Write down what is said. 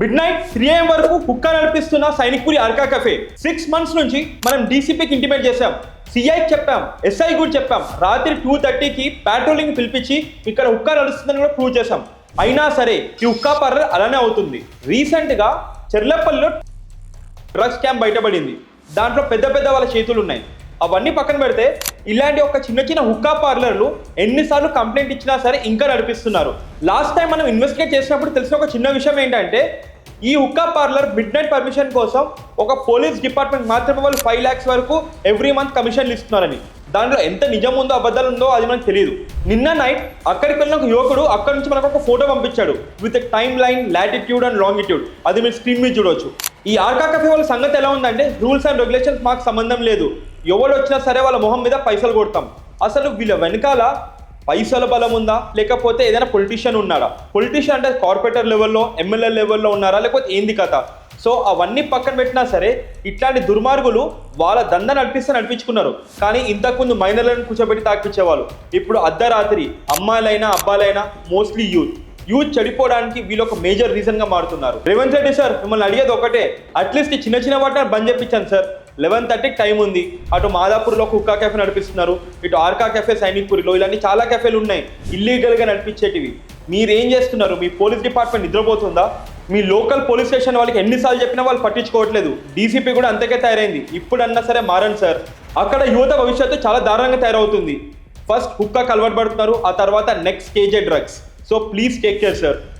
Mid night three AM వరకు కుక్క నడిపిస్తున్న Sainikpuri Arka cafe. Six months నుంచి మనం డీసీపీకి ఇంటిమేట్ చేశాం. సిఐ చెప్పాం ఎస్ఐ కూడా చెప్పాం. రాత్రి టూ థర్టీకి పాట్రోలింగ్ పిలిపించి ఇక్కడ హుక్కా నడుస్తుందని కూడా ప్రూవ్ చేశాం. అయినా సరే ఈ హుక్కా పర్ర అలానే అవుతుంది. రీసెంట్గా చెర్లపల్లిలో డ్రగ్స్ క్యాంప్ బయటపడింది. దాంట్లో పెద్ద పెద్ద వాళ్ళ చేతులు ఉన్నాయి. అవన్నీ పక్కన పెడితే ఇలాంటి ఒక చిన్న చిన్న హుక్కా పార్లర్లు ఎన్నిసార్లు కంప్లైంట్ ఇచ్చినా సరే ఇంకా నడిపిస్తున్నారు. లాస్ట్ టైం మనం ఇన్వెస్టిగేట్ చేసినప్పుడు తెలిసిన ఒక చిన్న విషయం ఏంటంటే ఈ hookah parlour midnight permission కోసం ఒక పోలీస్ డిపార్ట్మెంట్ మాత్రమే వాళ్ళు ఫైవ్ ల్యాక్స్ వరకు ఎవ్రీ మంత్ కమిషన్లు ఇస్తున్నారని. దాంట్లో ఎంత నిజం ఉందో అబద్ధాలు ఉందో అది మనకు తెలియదు నిన్న నైట్ అక్కడికి వెళ్ళిన ఒక యువకుడు అక్కడి నుంచి మనకు ఒక ఫోటో పంపించాడు with timeline latitude and longitude అది మీరు స్క్రీన్ మీద చూడవచ్చు ఈ ఆర్కా కఫే వాళ్ళ సంగతి ఎలా ఉందంటే రూల్స్ అండ్ రెగ్యులేషన్స్ మాకు సంబంధం లేదు. ఎవరు వచ్చినా సరే వాళ్ళ మొహం మీద పైసలు కొడతాం. అసలు వీళ్ళ వెనకాల పైసల బలం ఉందా? లేకపోతే ఏదైనా పొలిటీషియన్ ఉన్నాడా? పొలిటీషియన్ అంటే కార్పొరేటర్ లెవెల్లో ఎమ్మెల్యే లెవెల్లో ఉన్నారా? లేకపోతే ఏంది కథ? సో అవన్నీ పక్కన పెట్టినా సరే ఇట్లాంటి దుర్మార్గులు వాళ్ళ దంద నడిపిస్తే నడిపించుకున్నారు. కానీ ఇంతకుముందు మైనర్లను కూర్చోబెట్టి తాకిపించేవాళ్ళు. ఇప్పుడు అర్ధరాత్రి అమ్మాయిలైనా అబ్బాయిలైనా మోస్ట్లీ యూత్ యూత్ చెడిపోవడానికి వీళ్ళు ఒక మేజర్ రీజన్గా మారుతున్నారు. రేవంత్ రెడ్డి సార్ మిమ్మల్ని అడిగేది ఒకటే. అట్లీస్ట్ చిన్న చిన్న వాటిని బంద్ చేయించాను సార్. లెవెన్ థర్టీకి టైం ఉంది. అటు మాదాపూర్లో కుక్కా కెఫే నడిపిస్తున్నారు. ఇటు ఆర్కా కెఫే సైనిక్పూరిలో ఇలాంటి చాలా కెఫేలు ఉన్నాయి. ఇల్లీగల్గా నడిపించేటివి. మీరేం చేస్తున్నారు? మీ పోలీస్ డిపార్ట్మెంట్ నిద్రపోతుందా? మీ లోకల్ పోలీస్ స్టేషన్ వాళ్ళకి ఎన్నిసార్లు చెప్పినా వాళ్ళు పట్టించుకోవట్లేదు. డీసీపీ కూడా అంతకే తయారైంది. ఇప్పుడన్నా సరే మారండి సార్. అక్కడ యువత భవిష్యత్తు చాలా దారుణంగా తయారవుతుంది. ఫస్ట్ హుక్కా కలవడబడుతున్నారు ఆ తర్వాత next KJ drugs. So please take care sir.